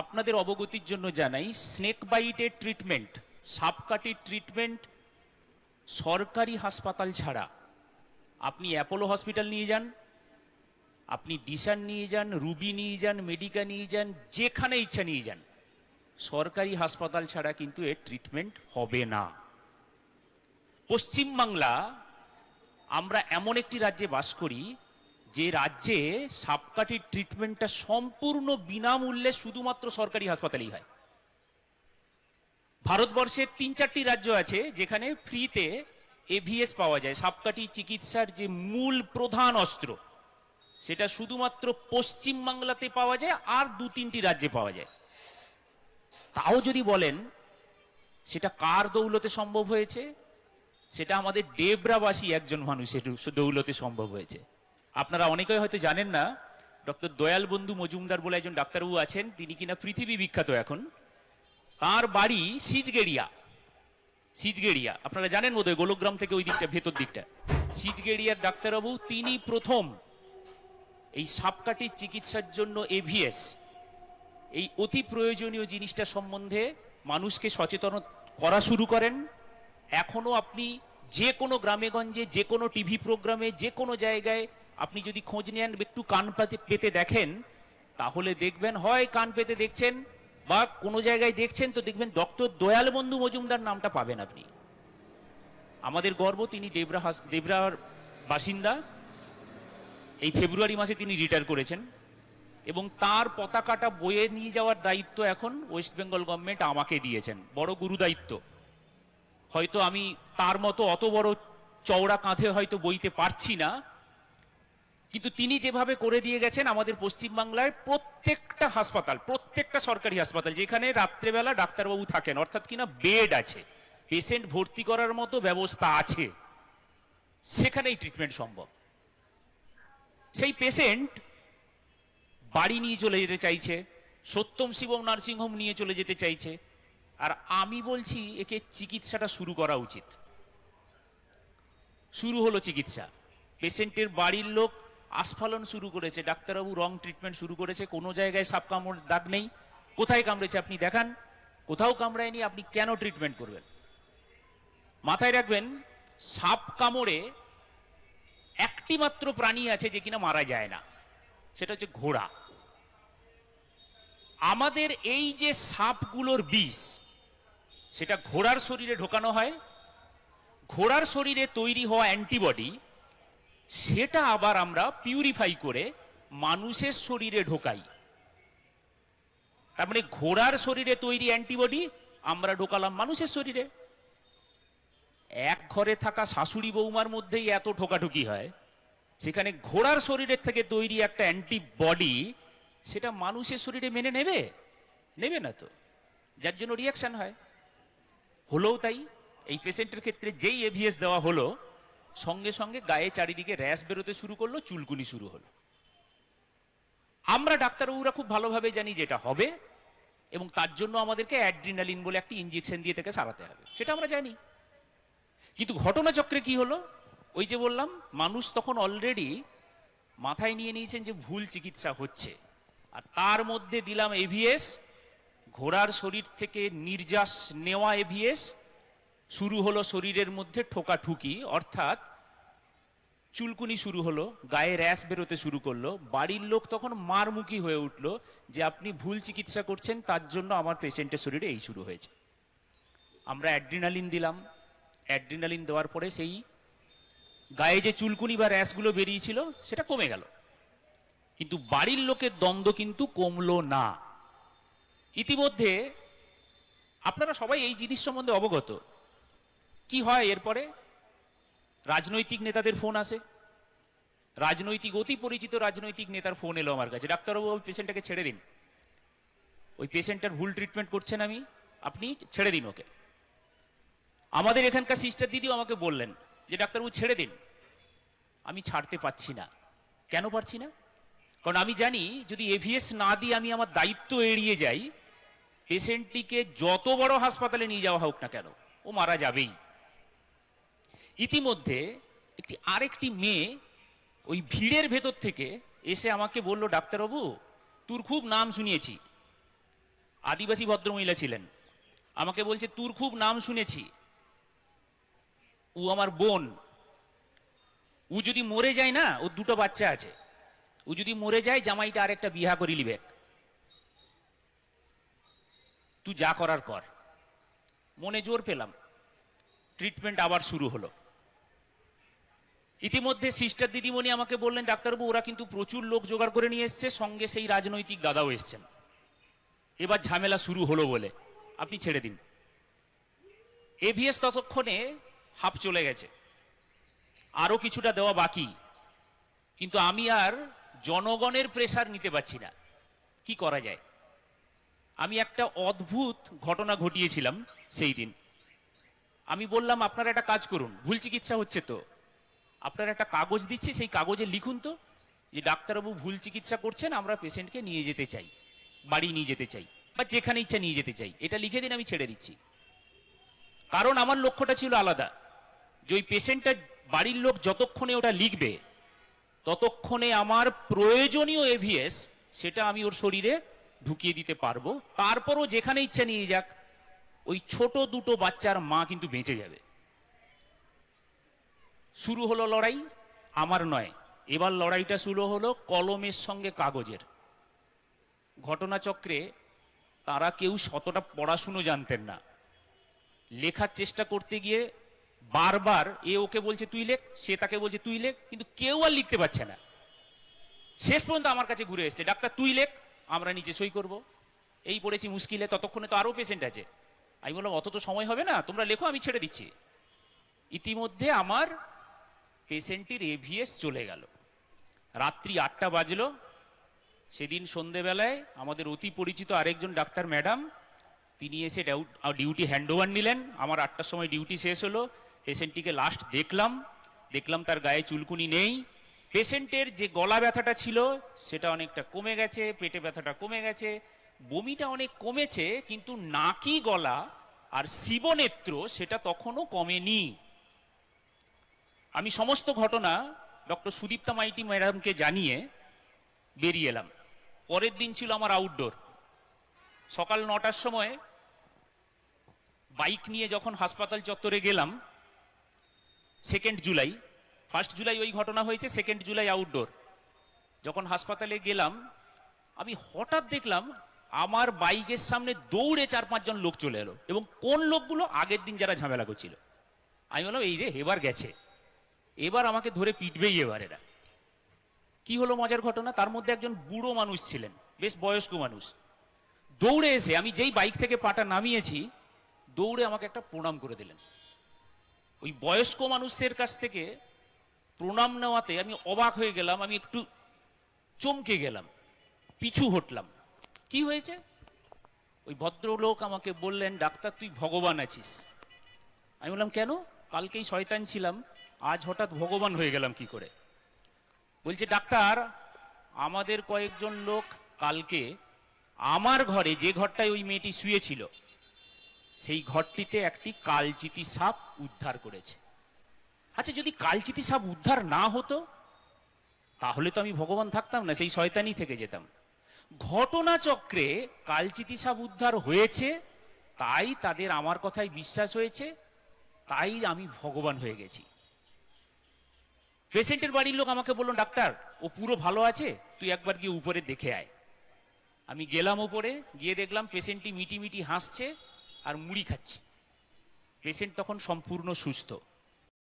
আপনাদের অবগতির জন্য জানাই স্নেক বাইটের ট্রিটমেন্ট সাপকাটির ট্রিটমেন্ট সরকারি হাসপাতাল ছাড়া। আপনি অ্যাপোলো হসপিটাল নিয়ে যান, আপনি ডিসান নিয়ে যান, রুবি নিয়ে যান, মেডিকা নিয়ে যান, যেখানে ইচ্ছা নিয়ে যান। সরকারি হাসপাতাল ছাড়া কিন্তু এর ট্রিটমেন্ট হবে না। পশ্চিমবাংলা আমরা এমন একটি রাজ্যে বাস করি যে রাজ্যে সাপকাঠির ট্রিটমেন্টটা সম্পূর্ণ বিনামূল্যে শুধুমাত্র সরকারি হাসপাতালেই হয়। ভারতবর্ষের তিন চারটি রাজ্য আছে যেখানে ফ্রিতে এভিএস পাওয়া যায়। সাপকাঠি চিকিৎসার যে মূল প্রধান অস্ত্র, সেটা শুধুমাত্র পশ্চিম বাংলাতে পাওয়া যায় আর দু তিনটি রাজ্যে পাওয়া যায়। তাও যদি বলেন, সেটা কার দৌলতে সম্ভব হয়েছে? সেটা আমাদের ডেবরাবাসী একজন মানুষের দৌলতে সম্ভব হয়েছে। আপনারা অনেকেই হয়তো জানেন না, ডক্টর দয়াল বন্ধু মজুমদার বলে একজন ডাক্তারবাবু আছেন, তিনি কিনা পৃথিবী বিখ্যাত এখন। তার বাড়ি সিজগেড়িয়া। সিজগেড়িয়া। আপনারা জানেন বোধহয় গোলগ্রাম থেকে ওই দিকটা, ভেতর দিকটা। সিজগেড়িয়ার ডাক্তারবাবু তিনি প্রথম এই সাপকাঠির চিকিৎসার জন্য এভিএস এই অতি প্রয়োজনীয় জিনিসটা সম্বন্ধে মানুষকে সচেতন করা শুরু করেন। এখনও আপনি যে কোনো গ্রামেগঞ্জে যে কোনো টিভি প্রোগ্রামে, যে কোনো জায়গায় আপনি যদি খোঁজ নেন, একটু কান পাতে, পেতে দেখেন, তাহলে দেখবেন, হয় কান পেতে দেখছেন, বা কোনো জায়গায় দেখছেন, তো দেখবেন ডক্টর দয়াল বন্ধু মজুমদার নামটা পাবেন আপনি। আমাদের গর্ব, তিনি ডেবরা হাস- বাসিন্দা। এই ফেব্রুয়ারি মাসে তিনি রিটায়ার করেছেন। এবং তার পতাকাটা বয়ে নিয়ে যাওয়ার দায়িত্ব এখন ওয়েস্ট বেঙ্গল গভর্নমেন্ট আমাকে দিয়েছেন। বড় গুরু দায়িত্ব। হয়তো আমি তার মতো অত বড় চওড়া কাঁধে হয়তো বইতে পারছি না কিন্তু তিনি যেভাবে করে দিয়ে গেছেন আমাদের পশ্চিমবাংলায় প্রত্যেকটা হাসপাতাল, প্রত্যেকটা সরকারি হাসপাতাল, যেখানে রাত্রেবেলা ডাক্তারবাবু থাকেন, অর্থাৎ কিনা বেড আছে, পেশেন্ট ভর্তি করার মতো ব্যবস্থা আছে, সেখানেই ট্রিটমেন্ট সম্ভব। সেই পেশেন্ট বাড়ি নিয়ে চলে যেতে চাইছে, সত্যম শিবম নার্সিংহোম নিয়ে চলে যেতে চাইছে, আর আমি বলছি একে চিকিৎসাটা শুরু করা উচিত। শুরু হলো চিকিৎসা। পেশেন্টের বাড়ির লোক আস্ফালন শুরু করেছে, ডাক্তারবাবু রং ট্রিটমেন্ট শুরু করেছে, কোনো জায়গায় সাপ কামড়, দাগ নেই। কোথায় কামড়েছে আপনি দেখান। কোথাও কামড়ায়নি, আপনি কেন ট্রিটমেন্ট করবেন? মাথায় রাখবেন, সাপ কামড়ে একটি মাত্র প্রাণী আছে যে কিনা মারা যায় না। সেটা হচ্ছে ঘোড়া। আমাদের এই যে সাপগুলোর বিষ, সেটা ঘোড়ার শরীরে ঢোকানো হয়। ঘোড়ার শরীরে তৈরি হওয়া অ্যান্টিবডি সেটা আবার আমরা পিউরিফাই করে মানুষের শরীরে ঢোকাই। তার মানে ঘোড়ার শরীরে তৈরি অ্যান্টিবডি আমরা ঢোকালাম মানুষের শরীরে। এক ঘরে থাকা শাশুড়ি বৌমার মধ্যেই এত ঠোকাঠুকি হয়, সেখানে ঘোড়ার শরীরের থেকে তৈরি একটা অ্যান্টিবডি সেটা মানুষের শরীরে মেনে নেবে? নেবে না তো। যার জন্য রিয়াকশন হয়। হলেও তাই, এই পেশেন্টের ক্ষেত্রে যেই এভিএস দেওয়া হলো সঙ্গে সঙ্গে গায়ে চারিদিকে র্যাশ বেরোতে শুরু করল, চুলকুনি শুরু হলো। আমরা ডাক্তারবাবুরা খুব ভালোভাবে জানি যেটা হবে এবং তার জন্য আমাদেরকে অ্যাড্রিনালিন বলে একটি ইঞ্জেকশন দিয়ে থেকে সারাতে হবে। সেটা আমরা জানি। কিন্তু ঘটনাচক্রে কি হলো? ওই যে বললাম, মানুষ তখন অলরেডি মাথায় নিয়ে নিয়েছেন যে ভুল চিকিৎসা হচ্ছে। আর তার মধ্যে দিলাম এভিএস ঘোড়ার শরীর থেকে নির্যাস নেওয়া এভিএস শুরু হলো শরীরের মধ্যে ঠোকাঠুকি, অর্থাৎ চুলকুনি শুরু হলো, গায়ে র্যাশ বেরোতে শুরু করল। বাড়ির লোক তখন মারমুখী হয়ে উঠল যে আপনি ভুল চিকিৎসা করছেন, তার জন্য আমার পেশেন্টের শরীরে এই শুরু হয়েছে। আমরা অ্যাড্রিনালিন দিলাম। অ্যাড্রিনালিন দেওয়ার পরে সেই গায়ে যে চুলকুনি বা র্যাশগুলো বেরিয়েছিল, সেটা কমে গেল। কিন্তু বাড়ির লোকের দ্বন্দ্ব কিন্তু কমলো না। ইতিমধ্যে আপনারা সবাই এই জিনিস সম্বন্ধে অবগত। কি হয় এরপরে? রাজনৈতিক নেতাদের ফোন আসে। রাজনৈতিক, অতি পরিচিত রাজনৈতিক নেতার ফোন এলো আমার কাছে। ডাক্তারবাবু, ওই পেশেন্টটাকে ছেড়ে দিন। ওই পেশেন্টটার ভুল ট্রিটমেন্ট করছেন আমি। আপনি ছেড়ে দিন ওকে। আমাদের এখানকার সিস্টার দিদিও আমাকে বললেন যে, ডাক্তারবাবু, ছেড়ে দিন। আমি ছাড়তে পারছি না। কেন পারছি না? কারণ আমি জানি যদি এভিএস না দিয়ে আমি আমার দায়িত্ব এড়িয়ে যাই, পেশেন্টটিকে যত বড় হাসপাতালে নিয়ে যাওয়া হোক না কেন, ও মারা যাবেই। ইতিমধ্যে একটি আরেকটি মেয়ে ওই ভিড়ের ভেতর থেকে এসে আমাকে বলল, ডাক্তারবাবু, তোর খুব নাম শুনিয়েছি। আদিবাসী ভদ্রমহিলা ছিলেন। আমাকে বলছে, তোর খুব নাম শুনেছি। ও আমার বোন। ও যদি মরে যায় না, ওর দুটো বাচ্চা আছে। ও যদি মরে যায়, জামাইটা আরেকটা বিহা করি লিবে তুই যা করার কর। মনে জোর পেলাম। ট্রিটমেন্ট আবার শুরু হলো। ইতিমধ্যে সিস্টার দিদিমণি আমাকে বললেন, ডাক্তারবাবু, ওরা কিন্তু প্রচুর লোক জোগাড় করে নিয়ে এসছে, সঙ্গে সেই রাজনৈতিক দাদাও এসছেন। এবার ঝামেলা শুরু হলো বলে, আপনি ছেড়ে দিন। এভিএস ততক্ষণে হাফ চলে গেছে। আরও কিছুটা দেওয়া বাকি। কিন্তু আমি আর জনগণের প্রেসার নিতে পারছি না। কি করা যায়? আমি একটা অদ্ভুত ঘটনা ঘটিয়েছিলাম সেই দিন। আমি বললাম, আপনারা একটা কাজ করুন, ভুল চিকিৎসা হচ্ছে তো। আপনারা একটা কাগজ দিচ্ছি, সেই কাগজে লিখুন তো, যে ডাক্তারবাবু ভুল চিকিৎসা করছেন, আমরা পেশেন্টকে নিয়ে যেতে চাই, বাড়ি নিয়ে যেতে চাই, বা যেখানে ইচ্ছা নিয়ে যেতে চাই, এটা লিখে দিন, আমি ছেড়ে দিচ্ছি। কারণ আমার লক্ষ্যটা ছিল আলাদা, যে ওই পেশেন্টটা বাড়ির লোক যতক্ষণে ওটা লিখবে, ততক্ষণে আমার প্রয়োজনীয় এভিএস সেটা আমি ওর শরীরে ঢুকিয়ে দিতে পারব, তারপরও যেখানে ইচ্ছা নিয়ে যাক, ওই ছোট দুটো বাচ্চার মা কিন্তু বেঁচে যাবে। শুরু হলো লড়াই, আমার নয়। এবার লড়াইটা শুরু হলো কলমের সঙ্গে কাগজের। ঘটনাচক্রে তারা কেউ শতটা পড়াশুনো জানতেন না। লেখার চেষ্টা করতে গিয়ে বারবার এ ওকে বলছে, তুই লেখ, সে তাকে বলছে, তুই লেখ, কিন্তু কেউ আর লিখতে পারছে না। শেষ পর্যন্ত আমার কাছে ঘুরে এসছে, ডাক্তার, তুই লেখ, আমরা নিচে সই করব। এই পড়েছি মুশকিলে, ততক্ষণে তো আরও পেশেন্ট আছে। আমি বললাম, অত তো সময় হবে না, তোমরা লেখো, আমি ছেড়ে দিচ্ছি। ইতিমধ্যে আমার পেশেন্টটির এভিএস চলে গেল। রাত্রি আটটা বাজলো। সেদিন সন্ধেবেলায় আমাদের অতি পরিচিত আরেকজন ডাক্তার ম্যাডাম, তিনি এসে ডিউটি হ্যান্ডওভার নিলেন। আমার আটটার সময় ডিউটি শেষ হলো। পেশেন্টটিকে লাস্ট দেখলাম। দেখলাম তার গায়ে চুলকুনি নেই। পেশেন্টের যে গলা ব্যথাটা ছিল, সেটা অনেকটা কমে গেছে, পেটে ব্যথাটা কমে গেছে। বমিটা অনেক কমেছে, কিন্তু নাকি গলা আর শিবনেত্র সেটা তখনও কমেনি। আমি সমস্ত ঘটনা ডক্টর সুদীপ্তা মাইটি ম্যাডামকে জানিয়ে বেরিয়ে এলাম। পরের দিন ছিল আমার আউটডোর সকাল নটার সময় বাইক নিয়ে যখন হাসপাতাল চত্বরে গেলাম সেকেন্ড জুলাই ফার্স্ট জুলাই ওই ঘটনা হয়েছে সেকেন্ড জুলাই আউটডোর যখন হাসপাতালে গেলাম, আমি হঠাৎ দেখলাম আমার বাইকের সামনে দৌড়ে চার পাঁচজন লোক চলে এলো এবং কোন লোকগুলো আগের দিন যারা ঝামেলা করছিল। আমি বললাম, এই রে, এবার গেছে। এবার আমাকে ধরে পিটবেই এবার এরা। কি হলো মজার ঘটনা? তার মধ্যে একজন বুড়ো মানুষ ছিলেন, বেশ বয়স্ক মানুষ। দৌড়ে এসে আমি যেই বাইক থেকে পাটা নামিয়েছি, দৌড়ে আমাকে একটা প্রণাম করে দিলেন। ওই বয়স্ক মানুষদের কাছ থেকে প্রণাম নেওয়াতে আমি অবাক হয়ে গেলাম, আমি একটু চমকে গেলাম, পিছু হটলাম। কি হয়েছে? ওই ভদ্রলোক আমাকে বললেন, ডাক্তার, তুই ভগবান আছিস। আমি বললাম, কেন? কালকেই শয়তান ছিলাম আজ হঠাৎ ভগবান হয়ে গেলাম কি করে? বলছে, ডাক্তার, আমাদের কয়েকজন লোক কালকে আমার ঘরে যে ঘরটায় ওই মেয়েটি শুয়েছিল, সেই ঘরটিতে একটি কালচিতি সাপ উদ্ধার করেছে। আচ্ছা যদি কালচিতি সাপ উদ্ধার না হতো, তাহলে তো আমি ভগবান থাকতাম না, সেই শয়তানি থেকে যেতাম। ঘটনাচক্রে কালচিতি সাপ উদ্ধার হয়েছে, তাই তাদের আমার কথায় বিশ্বাস হয়েছে, তাই আমি ভগবান হয়ে গেছি। পেশেন্টের বাড়ির লোক আমাকে বলল, ডাক্তার, ও পুরো ভালো আছে? তুই একবার গিয়ে উপরে দেখে আয়। আমি গেলাম ওপরে গিয়ে দেখলাম পেশেন্টটি মিটি মিটি হাসছে আর মুড়ি খাচ্ছে। পেশেন্ট তখন সম্পূর্ণ সুস্থ।